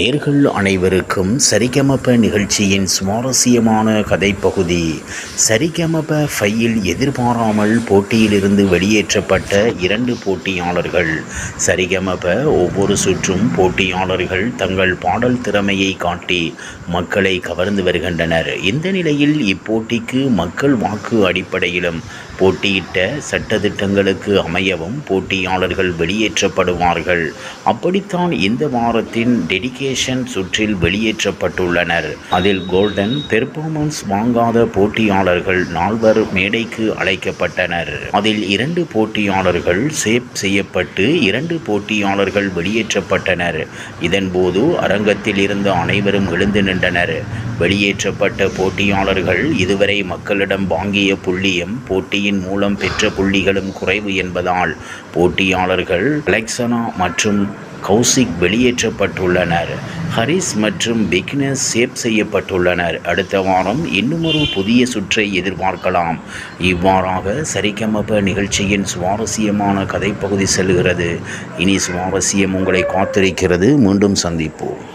நேர்கள் அனைவருக்கும் சரிகமப நிகழ்ச்சியின் சுவாரஸ்யமான கதைப்பகுதி. சரிகமப ஃபையில் எதிர்பாராமல் போட்டியிலிருந்து வெளியேற்றப்பட்ட இரண்டு போட்டியாளர்கள். சரிகமப ஒவ்வொரு சுற்றும் போட்டியாளர்கள் தங்கள் பாடல் திறமையை காட்டி மக்களை கவர்ந்து வருகின்றனர். இந்த நிலையில் இப்போட்டிக்கு மக்கள் வாக்கு அடிப்படையிலும் போட்டியிட்ட சட்டத்திட்டங்களுக்கு அமையவும் போட்டியாளர்கள் வெளியேற்றப்படுவார்கள். அப்படித்தான் இந்த வாரத்தின் டெடிகேஷன் சுற்றில் வெளியேற்றப்பட்டுள்ளனர். அதில் கோல்டன் பெர்ஃபார்மன்ஸ் வாங்காத போட்டியாளர்கள் நால்வர் மேடைக்கு அழைக்கப்பட்டனர். அதில் இரண்டு போட்டியாளர்கள் சேப் செய்யப்பட்டு இரண்டு போட்டியாளர்கள் வெளியேற்றப்பட்டனர். இதன்போது அரங்கத்தில் இருந்த அனைவரும் எழுந்து நின்றனர். வெளியேற்றப்பட்ட போட்டியாளர்கள் இதுவரை மக்களிடம் வாங்கிய புள்ளியும் போட்டியின் மூலம் பெற்ற புள்ளிகளும் குறைவு என்பதால் போட்டியாளர்கள் அலெக்சனா மற்றும் கௌசிக் வெளியேற்றப்பட்டுள்ளனர். ஹரிஸ் மற்றும் பிக்னஸ் சேப் செய்யப்பட்டுள்ளனர். அடுத்த வாரம் இன்னுமொரு புதிய சுற்றை எதிர்பார்க்கலாம். இவ்வாறாக சரிகமப நிகழ்ச்சியின் சுவாரஸ்யமான கதைப்பகுதி செல்கிறது. இனி சுவாரஸ்யம் உங்களை காத்திருக்கிறது. மீண்டும் சந்திப்போம்.